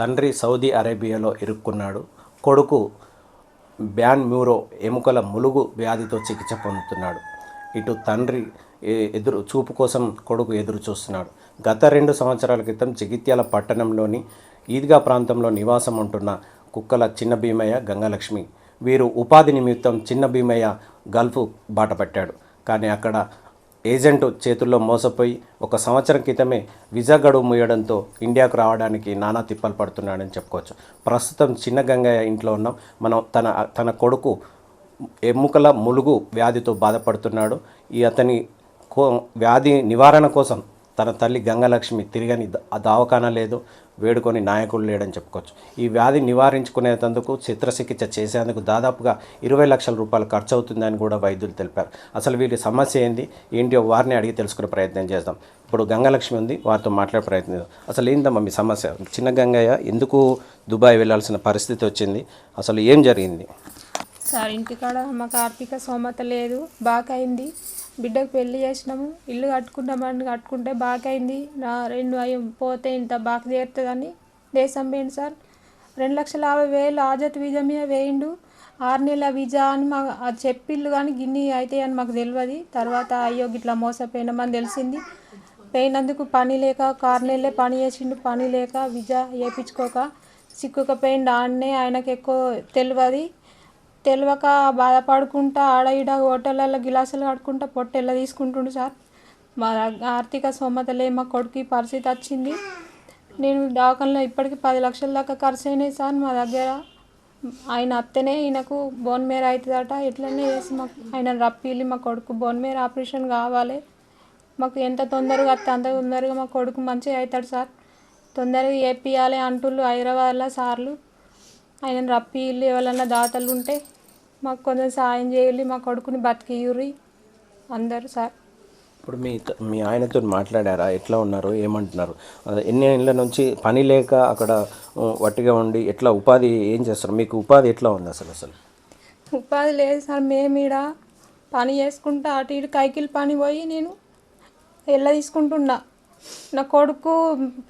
తండ్రి సౌదీ అరేబియాలో ఇరుక్కున్నాడు. కొడుకు బ్యాన్ మ్యూరో ఎముకల ములుగు వ్యాధితో చికిత్స పొందుతున్నాడు. ఇటు తండ్రి ఎదురు చూపు కోసం కొడుకు ఎదురు చూస్తున్నాడు. గత రెండు సంవత్సరాల క్రితం జగిత్యాల పట్టణంలోని ఈద్గా ప్రాంతంలో నివాసం ఉంటున్న కుక్కల చిన్న భీమయ్య గంగలక్ష్మి. వీరు ఉపాధి నిమిత్తం చిన్న భీమయ్య గల్ఫ్ బాట పట్టాడు. కానీ అక్కడ ఏజెంట్ చేతుల్లో మోసపోయి ఒక సంవత్సరం క్రితమే విజా గడువు ముయ్యడంతో ఇండియాకు రావడానికి నానా తిప్పలు పడుతున్నాడని చెప్పుకోవచ్చు. ప్రస్తుతం చిన్న గంగయ్య ఇంట్లో ఉన్నాం. మనం తన తన కొడుకు ఎముకల ములుగు వ్యాధితో బాధపడుతున్నాడు. ఈ అతని కో వ్యాధి నివారణ కోసం తన తల్లి గంగలక్ష్మి తిరిగని ద- ఆ లేదు. వేడుకొని నాయకుడు లేడని చెప్పుకోవచ్చు. ఈ వ్యాధి నివారించుకునేందుకు చిత్రచికిత్స చేసేందుకు దాదాపుగా ఇరవై లక్షల రూపాయలు ఖర్చు అవుతుందని కూడా వైద్యులు తెలిపారు. అసలు వీరి సమస్య ఏంది? ఏంటో వారిని అడిగి తెలుసుకునే ప్రయత్నం చేద్దాం. ఇప్పుడు గంగలక్ష్మి ఉంది వారితో మాట్లాడే ప్రయత్నం అసలు ఏందమ్మా మీ సమస్య? చిన్న గంగయ్య ఎందుకు దుబాయ్ వెళ్ళాల్సిన పరిస్థితి వచ్చింది? అసలు ఏం జరిగింది? సార్ ఇంటికాడ మాకు ఆర్థిక సోమత లేదు బాగా అయింది బిడ్డకు పెళ్ళి చేసినాము. ఇల్లు కట్టుకుంటామని కట్టుకుంటే బాగైంది నా రెండు అయ్యి పోతే ఇంత బాక తీరుతుందని దేశం పోయింది సార్. రెండు లక్షల యాభై వేలు ఆజత్ వీజా మీద వేయిండు. ఆరు నెలల వీజా అని మా అది చెప్పిళ్ళు కానీ గిన్ని అయితే అని మాకు తెలియదు తర్వాత అయ్యో గిట్లా మోసపోయినామని తెలిసింది. పోయినందుకు పని లేక కారు నెలలే పని చేసిండు. పని లేక విజా వేయించుకోక సిక్కుకపోయిండు. ఆడనే ఆయనకు ఎక్కువ తెలియదు తెలియక బాధపడుకుంటా ఆడ ఈడ హోటళ్ళల్లో గిలాసులు కడుకుంటా ఎలా తీసుకుంటుండు సార్. మా ఆర్థిక ఆర్థిక స్తోమతలే మా కొడుకు పరిస్థితి వచ్చింది. నేను దవాఖానలో ఇప్పటికి పది లక్షల దాకా ఖర్చు అయినాయి సార్ మా దగ్గర. ఆయన అత్తనే ఈయనకు బోన్ మేర అవుతుందట. ఎట్లనే చేసి మాకు ఆయన రప్పిల్లి మా కొడుకు బోన్ మేర ఆపరేషన్ కావాలి. మాకు ఎంత తొందరగా అత్త అంత తొందరగా మా కొడుకు మంచిగా అవుతాడు సార్. తొందరగా చేపియాలి అంటుళ్ళు హైదరాబాద్లో సార్లు. ఆయన రప్పి ఇల్లు ఎవరన్నా దాతలు ఉంటే మాకు కొంచెం సాయం చేయాలి మా కొడుకుని బతికియుర్రి అందరు సార్. ఇప్పుడు మీ మీ ఆయనతో మాట్లాడారా? ఎట్లా ఉన్నారు? ఏమంటున్నారు? ఎన్ని ఏళ్ళ నుంచి పని లేక అక్కడ వట్టిగా ఉండి ఎట్లా ఉపాధి ఏం చేస్తారు? మీకు ఉపాధి ఎట్లా ఉంది అసలు అసలు? ఉపాధి లేదు సార్ మేము ఈడ పని చేసుకుంటా అటు ఇటు కైకిల్ పని పోయి నేను ఎల్ల తీసుకుంటున్నా. నా కొడుకు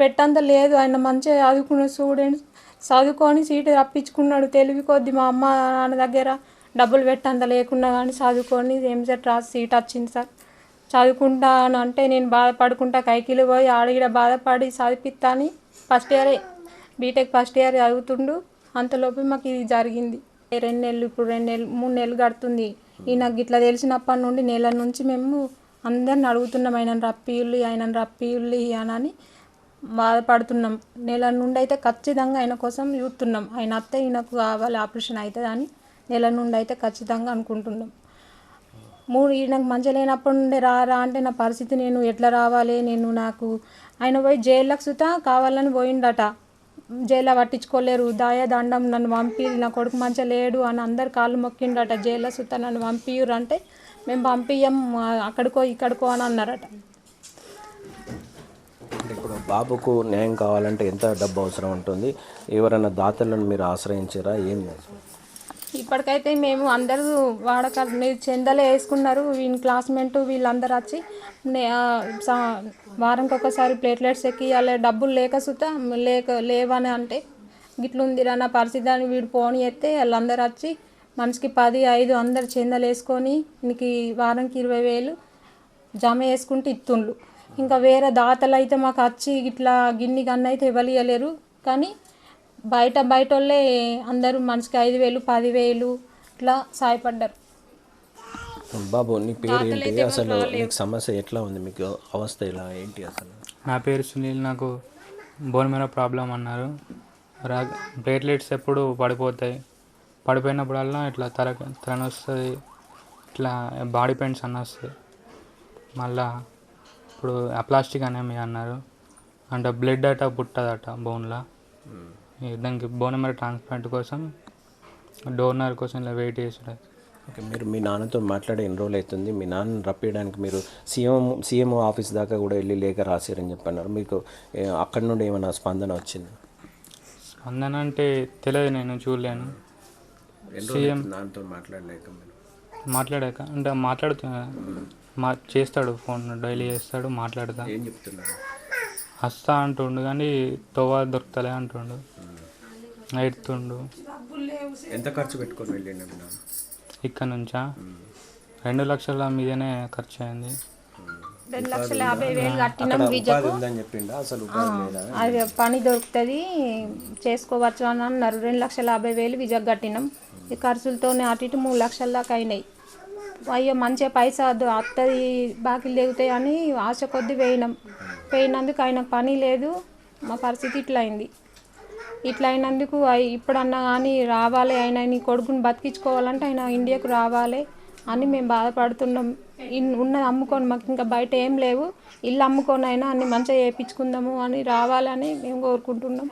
పెట్టంత లేదు ఆయన మంచిగా చదువుకున్న స్టూడెంట్ చదువుకొని సీటు రప్పించుకున్నాడు తెలివి కొద్ది మా అమ్మ నాన్న దగ్గర. డబ్బులు పెట్టంత లేకున్నా కానీ చదువుకొని ఎంసెట్ రాసి సీట్ వచ్చింది సార్. చదువుకుంటా అని అంటే నేను బాధపడుకుంటా కైకిలు పోయి ఆడ ఈడ బాధపడి చదివిస్తా అని ఫస్ట్ ఇయరే బీటెక్ ఫస్ట్ ఇయర్ చదువుతుండు. అంతలోపు మాకు ఇది జరిగింది. రెండు నెలలు ఇప్పుడు రెండు నెలలు మూడు నెలలు గడుతుంది. ఈ నాకు ఇట్లా తెలిసినప్పటి నుండి నెల నుంచి మేము అందరిని అడుగుతున్నాం ఆయనను రప్పియుల్లి ఆయనను రప్పియుల్లి అని. బాధపడుతున్నాం. నెల నుండి అయితే ఖచ్చితంగా ఆయన కోసం చూస్తున్నాం. ఆయన అత్తే ఈయనకు కావాలి ఆపరేషన్ అవుతుందని నెల నుండి అయితే ఖచ్చితంగా అనుకుంటున్నాం. మూడు ఈయనకు మంచిగా లేనప్పటి నుండి రా రా అంటే నా పరిస్థితి నేను ఎట్లా రావాలి? నేను నాకు ఆయన పోయి జైల్లోకి సుత కావాలని పోయిండట. జైల్లో పట్టించుకోలేరు. దాయ దండం నన్ను పంపి నా కొడుకు మంచిగా లేడు అని అందరు కాళ్ళు మొక్కిండట. జైల్లో సుత నన్ను పంపియురు అంటే మేము పంపియ్యం అక్కడికో ఇక్కడికో అని అన్నారట. బాబుకు న్యాయం కావాలంటే ఎంత డబ్బు అవసరం ఉంటుంది? ఎవరైనా దాతలను మీరు ఆశ్రయించారా? ఏం ఇప్పటికైతే మేము అందరూ వాడక చెందలే వేసుకున్నారు. వీని క్లాస్మేట్ వీళ్ళందరూ వచ్చి నే- సా- వారానికి ఒకసారి ప్లేట్లెట్స్ ఎక్కియాలి డబ్బులు లేక సుత లేక లేవని అంటే గిట్లుందిరా నా పరిస్థితి అని వీడు ఫోన్ చేస్తే వాళ్ళందరూ వచ్చి మనిషికి పది ఐదు అందరు చెందలు వేసుకొని నీకు ఈ వారానికి ఇరవై వేలు జమ వేసుకుంటే ఇస్తుండ్రు ఇంకా వేరే దాతలు అయితే మాకు వచ్చి ఇట్లా గిన్ని గన్న అయితే ఇవ్వలేరు కానీ బయట బయట వాళ్ళే అందరూ మనిషికి ఐదు వేలు పదివేలు ఇట్లా సాయపడ్డారు. బాబు నీ పేరు ఏంటి? అసలు నీకు సమస్య ఎట్లా ఉంది? మీకు అవస్థ ఇలా ఏంటి అసలు? నా పేరు సునీల్ నాకు బోన్ మీద ప్రాబ్లం అన్నారు. రా ప్లేట్లెట్స్ ఎప్పుడు పడిపోతాయి. పడిపోయినప్పుడల్లా ఇట్లా తల తలనొస్తుంది ఇట్లా బాడీ పెయిన్స్ అన్న వస్తాయి మళ్ళా ఇప్పుడు అప్లాస్టిక్ అనేమి అన్నారు. అంటే బ్లడ్ అట పుట్టదట బోన్లో. దానికి బోన్ మీద ట్రాన్స్ప్లాంట్ కోసం డోనర్ కోసం ఇలా వెయిట్ చేసాడు ఓకే మీరు మీ నాన్నతో మాట్లాడే ఎన్ని రోజులు అవుతుంది? మీ నాన్నని రప్పియడానికి మీరు సీఎం సీఎం ఆఫీస్ దాకా కూడా వెళ్ళి లేఖ రాశారని చెప్పన్నారు. మీకు అక్కడి నుండి ఏమైనా స్పందన వచ్చింది? స్పందన అంటే తెలియదు నేను చూడలేను. సీఎం మాట్లాడలేక మీరు? మాట్లాడాక అంటే మాట్లాడుతున్నా. మా చేస్తాడు ఫోన్ డైలీ చేస్తాడు మాట్లాడతా. ఏం చెప్తున్నారు వస్తా అంటుండు కానీ తోవ దొరుకుతలే అంటుండు. ఎడుతుండు ఎంత ఖర్చు పెట్టుకొని వెళ్ళిండు ఇక్కడ నుంచా? రెండు లక్షల మీదనే ఖర్చు అయింది రెండు లక్షల యాభై వేలు కట్టినాం అక్కడ విజయకు ఉపాధి ఉందని చెప్పిండా? అసలు ఉపాధి లేదా? అది పని దొరుకుతుంది చేసుకోవచ్చు అని అన్నారు. రెండు లక్షల యాభై వేలు విజయకు కట్టినాం. ఈ ఖర్చులతోనే అటు ఇటు మూడు లక్షల దాకా అయినాయి. అయ్యో మంచిగా పైసా వస్తుంది బాకీలు తెగుతాయి అని ఆశ కొద్ది పోయినాం. పోయినందుకు ఆయన పని లేదు మా పరిస్థితి ఇట్లా అయింది ఇట్లా అయినందుకు ఇప్పుడన్నా కానీ రావాలి ఆయన నీ కొడుకుని బతికించుకోవాలంటే ఆయన ఇండియాకు రావాలి అని మేము బాధపడుతున్నాం. ఇన్- ఉన్నది అమ్ముకొని మాకు ఇంకా బయట ఏం లేవు. ఇల్లు అమ్ముకొని అయినా అన్ని మంచిగా చేయించుకుందాము అని రావాలని మేము కోరుకుంటున్నాం.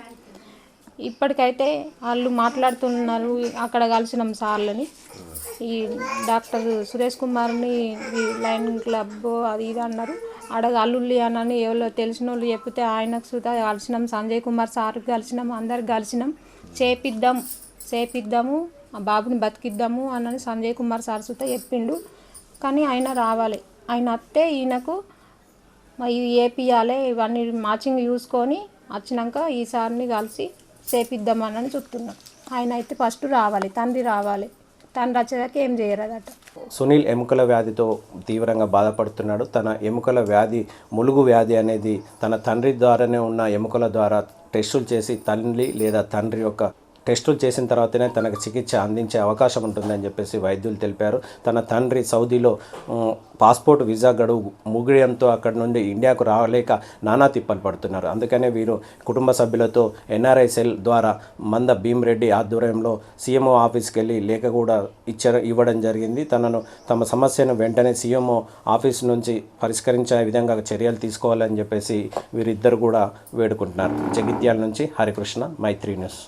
ఇప్పటికైతే వాళ్ళు మాట్లాడుతున్నారు అక్కడ కలిసినాం సార్లని. ఈ డాక్టర్ సురేష్ కుమార్ని ఈ లైన్ క్లబ్ అది ఇది అన్నారు. ఆడ అల్లుల్లి అని ఎవరో తెలిసిన వాళ్ళు చెప్తే ఆయనకు సుధా కలిసినాం సంజయ్ కుమార్ సార్కి కలిసినాం అందరికి కలిసినాం. చేపిద్దాం చేపిద్దాము ఆ బాబుని బతికిద్దాము అని సంజయ్ కుమార్ సార్ సుతా చెప్పిండు. కానీ ఆయన రావాలి. ఆయన వస్తే ఈయనకు ఇవి వేపియాలి ఇవన్నీ మ్యాచింగ్ చూసుకొని వచ్చినాక ఈ సార్ని కలిసి చేపిద్దామని చూస్తున్నాం. ఆయన అయితే ఫస్ట్ రావాలి తండ్రి రావాలి. తండ్రి వచ్చేదాకా ఏం చేయరదట. సునీల్ ఎముకల వ్యాధితో తీవ్రంగా బాధపడుతున్నాడు. తన ఎముకల వ్యాధి ములుగు వ్యాధి అనేది తన తండ్రి ద్వారానే ఉన్న ఎముకల ద్వారా టెస్టులు చేసి తల్లి లేదా తండ్రి యొక్క టెస్టులు చేసిన తర్వాతనే తనకు చికిత్స అందించే అవకాశం ఉంటుందని చెప్పేసి వైద్యులు తెలిపారు. తన తండ్రి సౌదీలో పాస్పోర్ట్ వీసా గడువు ముగియడంతో అక్కడ నుండి ఇండియాకు రాలేక నానా తిప్పలు పడుతున్నారు. అందుకనే వీరు కుటుంబ సభ్యులతో ఎన్ఆర్ఐ సెల్ ద్వారా మంద భీమరెడ్డి ఆధ్వర్యంలో సీఎంఓ ఆఫీస్కి వెళ్ళి లేఖ కూడా ఇచ్చారు ఇవ్వడం జరిగింది. తనను తమ సమస్యను వెంటనే సీఎంఓ ఆఫీస్ నుంచి పరిష్కరించే విధంగా చర్యలు తీసుకోవాలని చెప్పేసి వీరిద్దరు కూడా వేడుకుంటున్నారు. జగిత్యాల నుంచి హరికృష్ణ మైత్రి న్యూస్.